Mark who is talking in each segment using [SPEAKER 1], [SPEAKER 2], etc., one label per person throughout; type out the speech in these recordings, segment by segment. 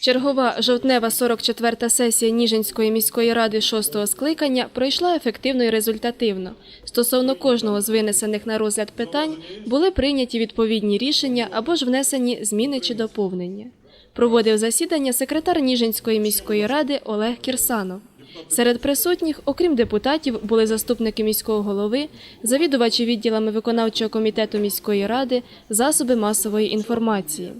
[SPEAKER 1] Чергова жовтнева 44-та сесія Ніжинської міської ради шостого скликання пройшла ефективно і результативно. Стосовно кожного з винесених на розгляд питань були прийняті відповідні рішення або ж внесені зміни чи доповнення. Проводив засідання секретар Ніжинської міської ради Олег Кірсанов. Серед присутніх, окрім депутатів, були заступники міського голови, завідувачі відділами виконавчого комітету міської ради, засоби масової інформації.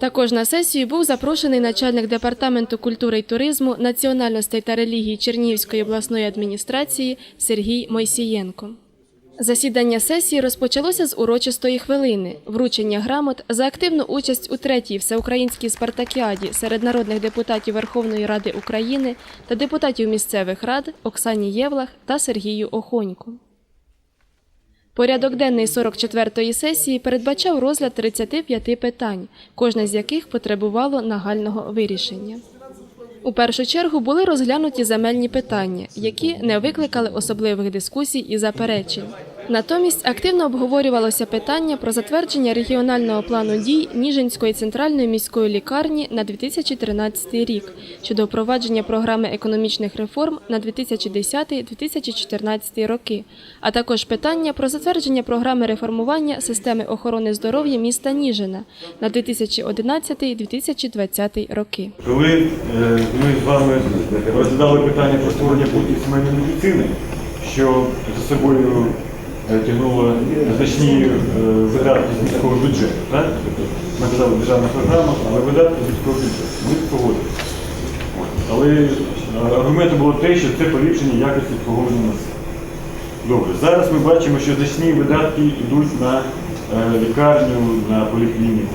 [SPEAKER 1] Також на сесію був запрошений начальник департаменту культури й туризму, національностей та релігії Чернігівської обласної адміністрації Сергій Мойсієнко. Засідання сесії розпочалося з урочистої хвилини вручення грамот за активну участь у третій всеукраїнській спартакіаді серед народних депутатів Верховної Ради України та депутатів місцевих рад Оксані Євлах та Сергію Охоньку. Порядок денний 44-ї сесії передбачав розгляд 35 питань, кожне з яких потребувало нагального вирішення. У першу чергу були розглянуті земельні питання, які не викликали особливих дискусій і заперечень. Натомість активно обговорювалося питання про затвердження регіонального плану дій Ніжинської центральної міської лікарні на 2013 рік щодо впровадження програми економічних реформ на 2010-2014 роки, а також питання про затвердження програми реформування системи охорони здоров'я міста Ніжина на 2011-2020 роки.
[SPEAKER 2] Коли е, ми з вами розглядали питання про створення пунктів сімейної медицини, що за собою тягнуло значні е, видатки з міського бюджету, так? Ми казали державна програма, але видатки з міського бюджету. Ми погодилися. Але е, аргументом було те, що це поліпшення якості обслуговування населення. Добре, зараз ми бачимо, що значні видатки йдуть на е, лікарню, на поліклініку,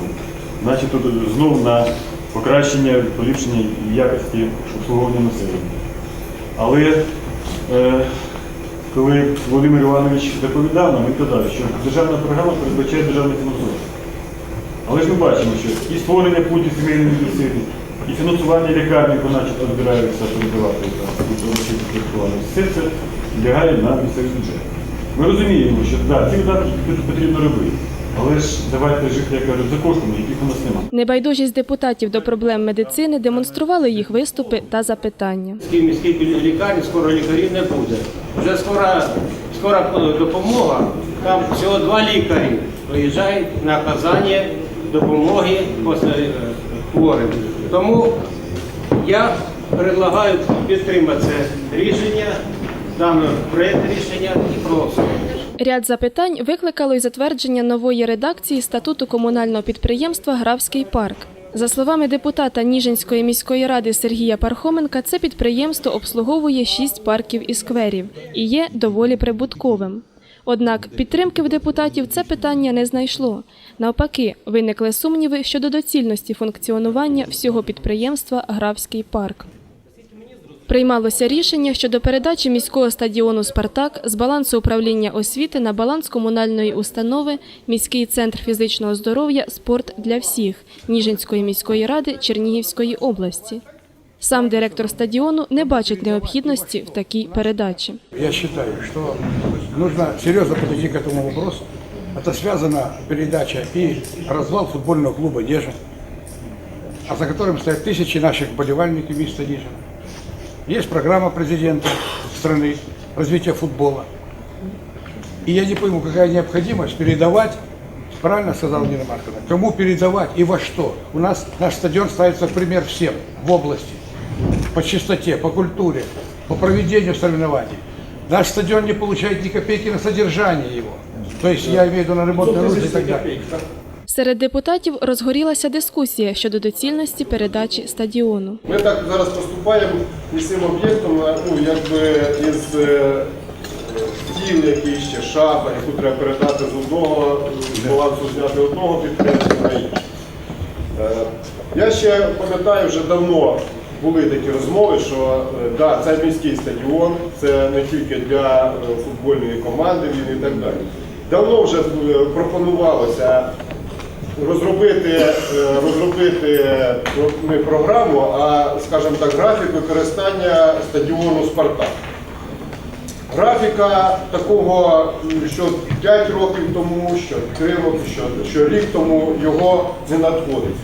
[SPEAKER 2] значить тут знову на покращення, поліпшення якості обслуговування населення. Але е, коли Володимир Іванович доповідав нам, і казав, що державна програма передбачає державне фінансування. Але ж ми бачимо, що і створення пунктів сімейної медицини, і фінансування лікарні, яку начебто збираються передавати все це лягає на місцевий бюджет. Ми розуміємо, що да, ці видатки потрібно робити. Але ж давайте жити, як кажуть, за коштами, яких у нас немає.
[SPEAKER 1] Небайдужість депутатів до проблем медицини демонстрували їх виступи та запитання.
[SPEAKER 3] Міській лікарні скоро лікарів не буде. Вже скоро, скоро допомога. Там всього два лікарі приїжджають на оказання допомоги після е, хворим. Тому я предлагаю підтримати це рішення, даний проєкт рішення і проголосувати.
[SPEAKER 1] Ряд запитань викликало й затвердження нової редакції статуту комунального підприємства Графський парк. За словами депутата Ніжинської міської ради Сергія Пархоменка, це підприємство обслуговує шість парків і скверів і є доволі прибутковим. Однак підтримки в депутатів це питання не знайшло. Навпаки, виникли сумніви щодо доцільності функціонування всього підприємства Графський парк Приймалося рішення щодо передачі міського стадіону Спартак з балансу управління освіти на баланс комунальної установи міський центр фізичного здоров'я Спорт для всіх Ніжинської міської ради Чернігівської області. Сам директор стадіону не бачить необхідності в такій передачі.
[SPEAKER 4] Я считаю, что нужно серьезно подойти к этому вопросу. Это связана передача и развал футбольного клуба «Нежин», а за которым стоят тысячи наших болельников места Нижина. Есть программа президента страны развития футбола. И я не пойму, какая необходимость передавать, правильно сказала Нина Марковна, кому передавать и во что. У нас наш стадион ставится в пример всем в области. По чистоте, по культуре, по проведению соревнований. Наш стадион не получает ни копейки на содержание его. То есть я имею в виду на ремонтные нужды и так далее.
[SPEAKER 1] Серед депутатів розгорілася дискусія щодо доцільності передачі стадіону.
[SPEAKER 5] Ми так зараз поступаємо із цим об'єктом, ну, якби із е, стіл, який ще шафа, яку треба передати з одного балансу зняти одного підприємства. Е, Я ще пам'ятаю, вже давно були такі розмови, що е, да, це міський стадіон, це не тільки для е, футбольної команди він і так далі. Давно вже е, пропонувалося розробити, е, розробити ну, не програму, а, скажімо так, графік використання стадіону Спартак. графіка такого, що 5 років тому, що 3 роки, що, що рік тому його не надходить.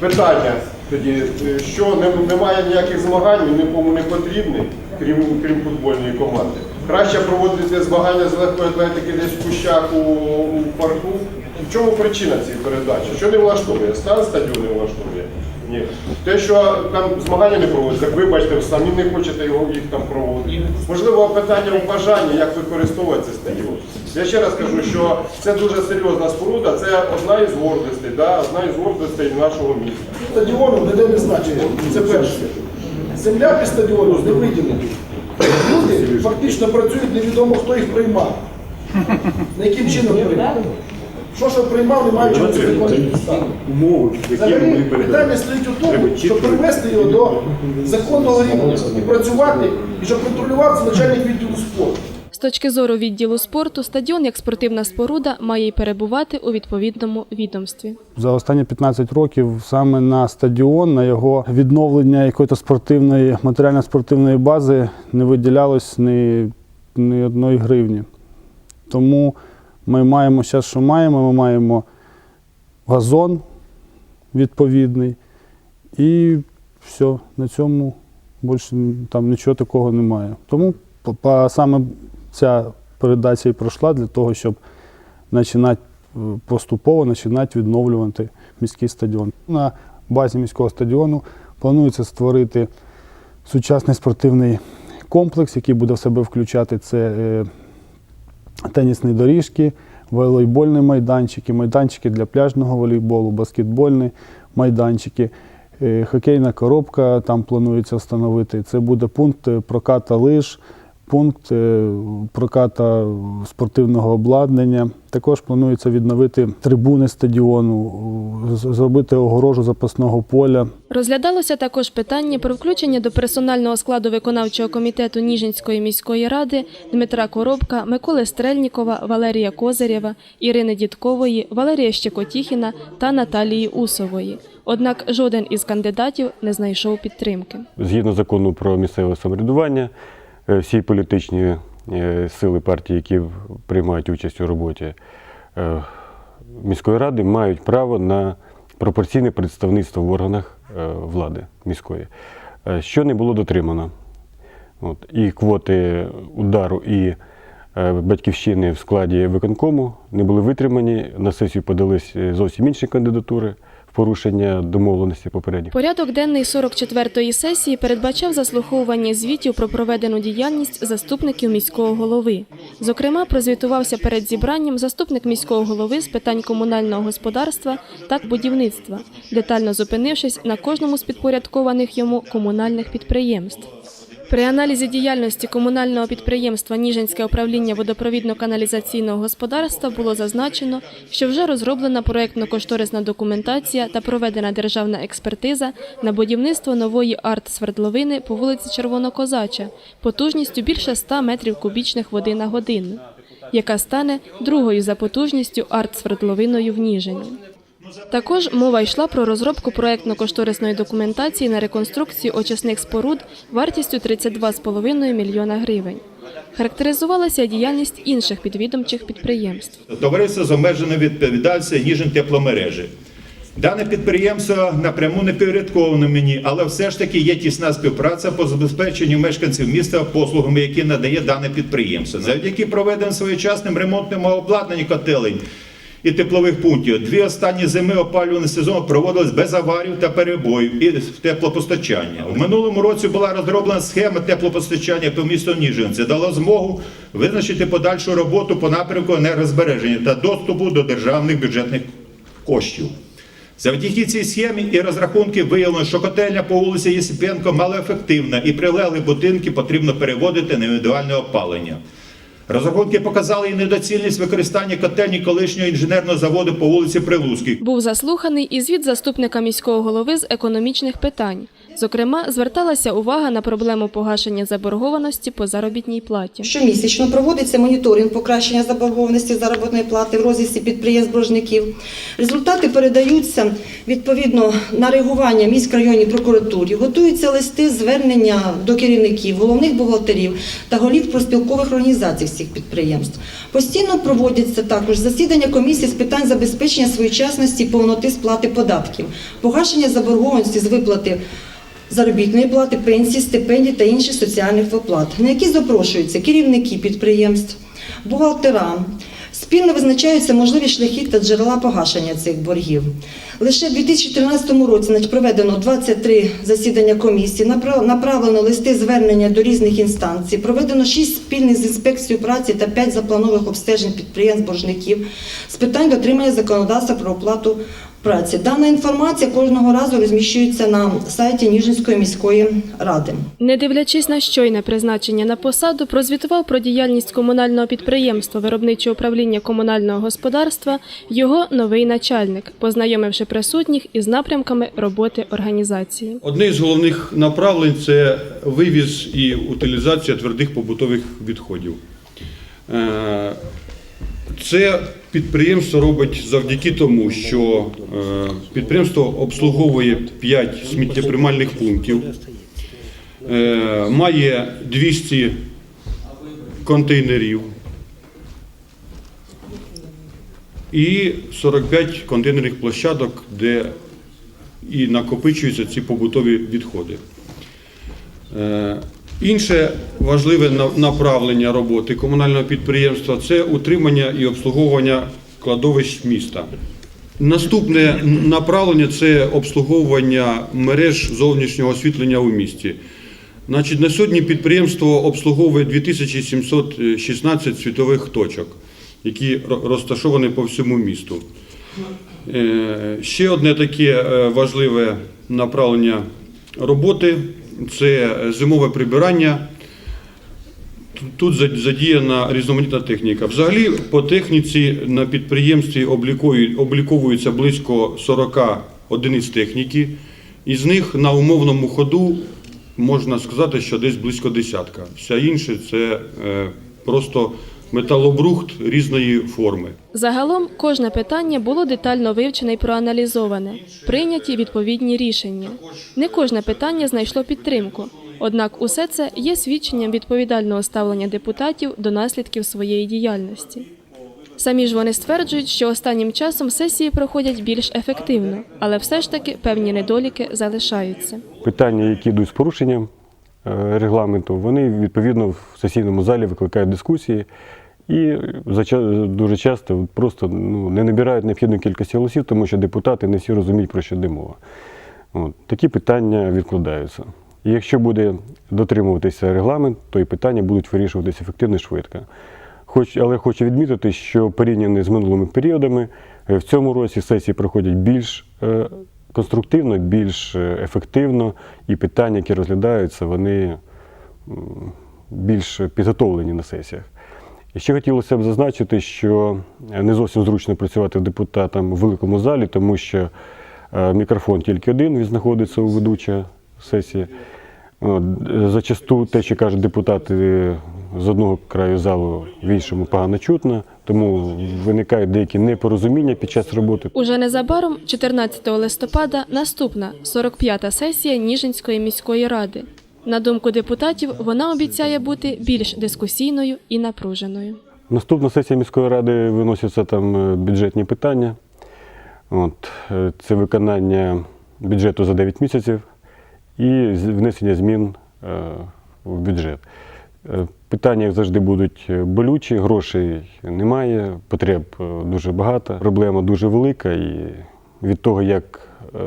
[SPEAKER 5] Питання тоді, е, що немає ніяких змагань, він нікому не потрібний, крім, крім футбольної команди. Краще проводити змагання з легкої атлетики десь в кущах у, у парку. В чому причина цієї передачі? Що не влаштовує? Стан стадіону не влаштовує? Ні. Те, що там змагання не проводяться, так вибачте, самі не хочете його їх там проводити. Можливо, питання у бажанні, як використовувати цей стадіон. Я ще раз кажу, що це дуже серйозна споруда, це одна із гордостей, да, одна із гордостей нашого міста.
[SPEAKER 6] стадіону ніде не значення. Це перше. Земля під стадіону не виділена. Люди фактично працюють, невідомо хто їх приймав. На яким чином приймав. Що що приймав, не маючи законних підстав. Взагалі питання стоїть у тому, щоб привести його до законного рівня і працювати, і щоб контролював це начальник відділу спорту.
[SPEAKER 1] З точки зору відділу спорту, стадіон як спортивна споруда має й перебувати у відповідному відомстві.
[SPEAKER 7] За останні 15 років саме на стадіон, на його відновлення якоїсь спортивної, матеріально-спортивної бази не виділялось ні, ні одної гривні. Тому ми маємо зараз, що маємо, ми маємо газон відповідний і все, на цьому більше там нічого такого немає. Тому саме ця передача і пройшла для того, щоб починати е, поступово починати відновлювати міський стадіон. На базі міського стадіону планується створити сучасний спортивний комплекс, який буде в себе включати це е, тенісні доріжки, волейбольні майданчики, майданчики для пляжного волейболу, баскетбольні майданчики. е, Хокейна коробка там планується встановити. Це буде пункт е, проката лиж, пункт е, проката спортивного обладнання. Також планується відновити трибуни стадіону, з- зробити огорожу запасного поля.
[SPEAKER 1] Розглядалося також питання про включення до персонального складу виконавчого комітету Ніжинської міської ради Дмитра Коробка, Миколи Стрельнікова, Валерія Козирєва, Ірини Дідкової, Валерія Щекотіхіна та Наталії Усової. Однак жоден із кандидатів не знайшов підтримки.
[SPEAKER 2] Згідно закону про місцеве самоврядування, всі політичні е, сили партії, які приймають участь у роботі е, міської ради, мають право на пропорційне представництво в органах е, влади міської, е, що не було дотримано. От. І квоти удару і е, батьківщини в складі виконкому не були витримані. На сесію подались е, зовсім інші кандидатури порушення домовленості попередніх.
[SPEAKER 1] Порядок денний 44-ї сесії передбачав заслуховування звітів про проведену діяльність заступників міського голови. Зокрема, прозвітувався перед зібранням заступник міського голови з питань комунального господарства та будівництва, детально зупинившись на кожному з підпорядкованих йому комунальних підприємств. При аналізі діяльності комунального підприємства Ніжинське управління водопровідно-каналізаційного господарства було зазначено, що вже розроблена проєктно-кошторисна документація та проведена державна експертиза на будівництво нової арт-свердловини по вулиці Червонокозача потужністю більше 100 метрів кубічних води на годину, яка стане другою за потужністю арт-свердловиною в Ніжині. Також мова йшла про розробку проєктно-кошторисної документації на реконструкцію очисних споруд вартістю 32,5 мільйона гривень. Характеризувалася діяльність інших підвідомчих підприємств.
[SPEAKER 8] Товариство з обмеженою відповідальністю Ніжин тепломережі. Дане підприємство напряму не підпорядковане мені, але все ж таки є тісна співпраця по забезпеченню мешканців міста послугами, які надає дане підприємство. Завдяки проведеним своєчасним ремонтним обладнанням котелень і теплових пунктів. Дві останні зими опалювальний сезон проводились без аварій та перебоїв і теплопостачання. У минулому році була розроблена схема теплопостачання по місту Ніжин. Це дало змогу визначити подальшу роботу по напрямку енергозбереження та доступу до державних бюджетних коштів. Завдяки цій схемі і розрахунки виявлено, що котельня по вулиці Єсипенко малоефективна і прилеглі будинки потрібно переводити на індивідуальне опалення. Розрахунки показали і недоцільність використання котельні колишнього інженерного заводу по вулиці Прилуцькій.
[SPEAKER 1] Був заслуханий і звіт заступника міського голови з економічних питань. Зокрема, зверталася увага на проблему погашення заборгованості по заробітній платі.
[SPEAKER 9] Щомісячно проводиться моніторинг покращення заборгованості заробітної плати в розрізі підприємств боржників. Результати передаються відповідно на реагування міськрайонній прокуратурі. Готуються листи звернення до керівників, головних бухгалтерів та голів проспілкових організацій всіх підприємств. Постійно проводяться також засідання комісії з питань забезпечення своєчасності і повноти сплати податків, погашення заборгованості з виплати заробітної плати, пенсії, стипендій та інших соціальних виплат, на які запрошуються керівники підприємств, бухгалтера. Спільно визначаються можливі шляхи та джерела погашення цих боргів. Лише в 2013 році проведено 23 засідання комісії, направ- направлено листи звернення до різних інстанцій, проведено 6 спільних з інспекцією праці та 5 запланових обстежень підприємств боржників з питань дотримання законодавства про оплату праці. Дана інформація кожного разу розміщується на сайті Ніжинської міської ради.
[SPEAKER 1] Не дивлячись на щойне призначення на посаду, прозвітував про діяльність комунального підприємства виробничого управління комунального господарства його новий начальник, познайомивши присутніх із напрямками роботи організації.
[SPEAKER 10] Одне з головних направлень це вивіз і утилізація твердих побутових відходів. Е, Це підприємство робить завдяки тому, що е, підприємство обслуговує 5 сміттєприймальних пунктів, е, має 200 контейнерів і 45 контейнерних площадок, де і накопичуються ці побутові відходи. Інше важливе направлення роботи комунального підприємства це утримання і обслуговування кладовищ міста. Наступне направлення це обслуговування мереж зовнішнього освітлення у місті. Значить, на сьогодні підприємство обслуговує 2716 світових точок, які розташовані по всьому місту. Е, Ще одне таке е, важливе направлення роботи це зимове прибирання. Тут задіяна різноманітна техніка. Взагалі, по техніці на підприємстві обліковується близько 40 одиниць техніки. Із них на умовному ходу можна сказати, що десь близько десятка. Вся інша це е, просто металобрухт різної форми.
[SPEAKER 1] Загалом кожне питання було детально вивчене і проаналізоване, прийняті відповідні рішення. Не кожне питання знайшло підтримку. Однак усе це є свідченням відповідального ставлення депутатів до наслідків своєї діяльності. Самі ж вони стверджують, що останнім часом сесії проходять більш ефективно, але все ж таки певні недоліки залишаються.
[SPEAKER 2] питання, які йдуть з порушенням регламенту, вони відповідно в сесійному залі викликають дискусії і дуже часто просто ну, не набирають необхідної кількості голосів, тому що депутати не всі розуміють, про що йде мова. От, такі питання відкладаються. І якщо буде дотримуватися регламент, то і питання будуть вирішуватися ефективно і швидко. Хоч, але хочу відмітити, що порівняно з минулими періодами, е, в цьому році сесії проходять більш е, конструктивно, більш е, ефективно, і питання, які розглядаються, вони більш підготовлені на сесіях. І ще хотілося б зазначити, що не зовсім зручно працювати депутатам в великому залі, тому що е, мікрофон тільки один, він знаходиться у ведуча сесії. Е, Зачасту те, що кажуть депутати з одного краю залу, в іншому погано чутно, тому виникають деякі непорозуміння під час роботи.
[SPEAKER 1] Уже незабаром, 14 листопада, наступна 45-та сесія Ніжинської міської ради. На думку депутатів, вона обіцяє бути більш дискусійною і напруженою.
[SPEAKER 2] Наступна сесія міської ради виносяться там е, бюджетні питання. От, е, це виконання бюджету за 9 місяців і внесення змін е, в бюджет. Питання завжди будуть е, болючі, грошей немає, потреб е, дуже багато, проблема дуже велика, і від того, як е,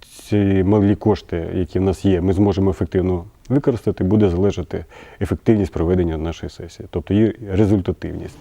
[SPEAKER 2] ці малі кошти, які в нас є, ми зможемо ефективно використати, буде залежати ефективність проведення нашої сесії, тобто її результативність.